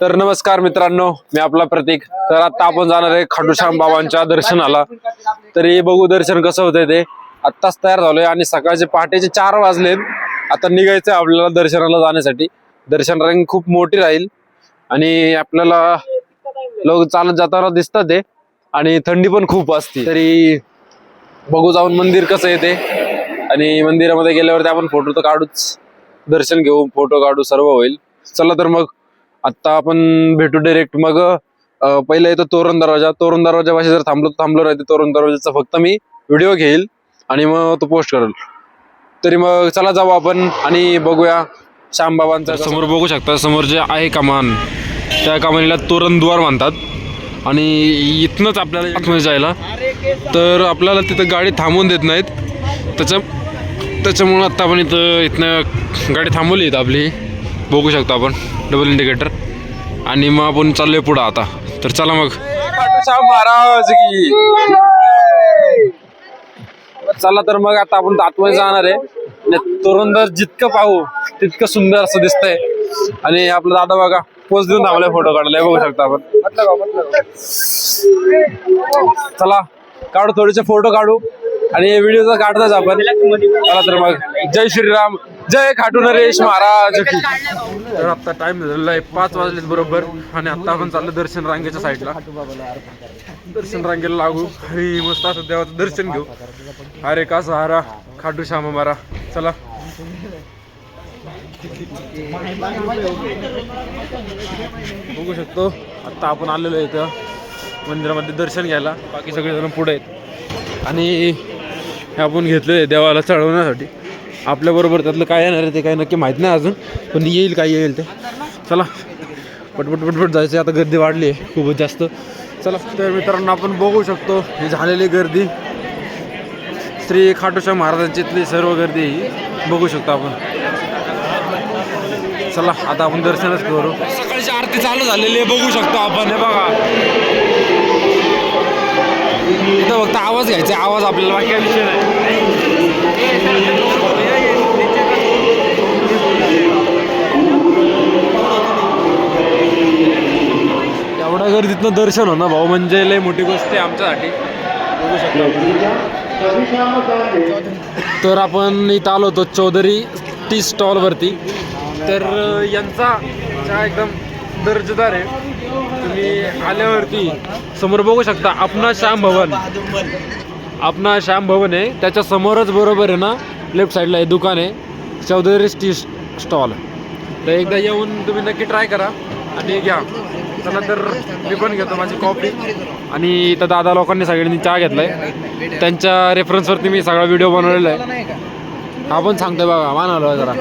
तर नमस्कार मित्रांनो मी आपला प्रतीक. तर आता आपण जाणार आहे खाटूश्याम बाबांच्या दर्शनाला. तरी बघू दर्शन कसं होतंय ते. आत्ताच तयार झालोय आणि सकाळचे पहाटेचे चार वाजलेत. आता निघायचंय आपल्याला दर्शनाला जाण्यासाठी. दर्शन रंग खूप मोठी राहील. आणि आपल्याला लोक चालत जाताना दिसतात ते. आणि थंडी पण खूप असते. तरी बघू जाऊन मंदिर कसं येते आणि मंदिरामध्ये गेल्यावरती आपण फोटो तर काढूच. दर्शन घेऊ फोटो काढू सर्व होईल. चला तर मग आत्ता आपण भेटू डायरेक्ट मग अं, पहिलं येतो तोरण दरवाजा. तोरण दरवाजापाशी जर थांबलो थांबलो थांबलो राहते तोरण दरवाजाचा फक्त मी व्हिडिओ घेईल आणि मग तो पोस्ट करेल. तरी मग चला जाऊ आपण आणि बघूया श्यामबाबांचा समोर बघू शकता समोर जे आहे कमान त्या कमानीला तोरणद्वार म्हणतात. आणि इथनंच आपल्याला आतमध्ये जायला. तर आपल्याला तिथं गाडी थांबवून देत नाहीत. त्याच्या त्याच्यामुळं आत्ता आपण इथं इथनं गाडी थांबवली इथं आपली. बघू शकतो आपण. डबल इंडिकेटर आणि मग आपण चाललोय पुढं आता. तर चला मग. महाराज की. चला तर मग आता आपण आतमध्ये जाणार आहे. आणि तोरणदार जितकं पाहू तितकं सुंदर असं दिसतंय. आणि आपला दादा बघा पोच देऊन थांबलाय फोटो काढलाय बघू शकता आपण. चला काढू थोडेसे फोटो काढू. आणि व्हिडिओ तर काढताच आपण. चला तर मग. जय श्रीराम. जय खाटू नरेश महाराज की. तर आता टाइम झालेला आहे पाच वाजलेत बरोबर आणि आता आपण चाललो दर्शन रांगेच्या साईडला दर्शन रांगेला लागू. आणि मस्त असं देवाचं दर्शन घेऊ. अरे का सहारा? खाटू श्याम मारा. चला. बघू शकतो. आता आपण आलेलो आहे इथं मंदिरामध्ये दर्शन घ्यायला. बाकी सगळेजण पुढे आहेत. आणि हे आपण घेतलेलं आहे देवाला चढवण्यासाठी. आपल्याबरोबर त्यातलं काय येणार आहे ते काही नक्की माहीत नाही अजून. पण येईल काय येईल ते. चला. पटपट पटपट जायचं आता गर्दी वाढली आहे खूपच जास्त. चला. तर मित्रांनो आपण बघू शकतो ही झालेली गर्दी. श्री खाटूश्याम महाराजांची सर्व गर्दी ही बघू शकतो आपण. चला आता आपण दर्शनच करू. सकाळची आरती चालू झालेली आहे बघू शकतो आपण. हे बघा. इथं फक्त आवाज घ्यायचा आवाज आपल्याला बाकी विषय नाही. एवढ्या तिथनं दर्शन होणं भाऊ म्हणजे लय मोठी गोष्ट आहे आमच्यासाठी. बघू शकतो तर आपण इथं आलो होतो चौधरी टी स्टॉलवरती तर यांचा चहा एकदम दर्जेदार आहे. तुम्ही आल्यावरती समोर बघू शकता आपणा श्याम भवन. आपणा श्याम भवन आहे. त्याच्या समोरच बरोबर आहे ना लेफ्ट साईडला हे दुकान आहे. चौधरी टी स्टॉल तर एकदा येऊन तुम्ही नक्की ट्राय करा आणि घ्या. चला तर मी पण घेतो माझी कॉफी आणि इथं दादा लोकांनी सगळ्यांनी चहा घेतलाय. त्यांच्या रेफरन्सवरती मी सगळा व्हिडिओ बनवलेला आहे. आपण सांगतोय बघा मान आलो जरा.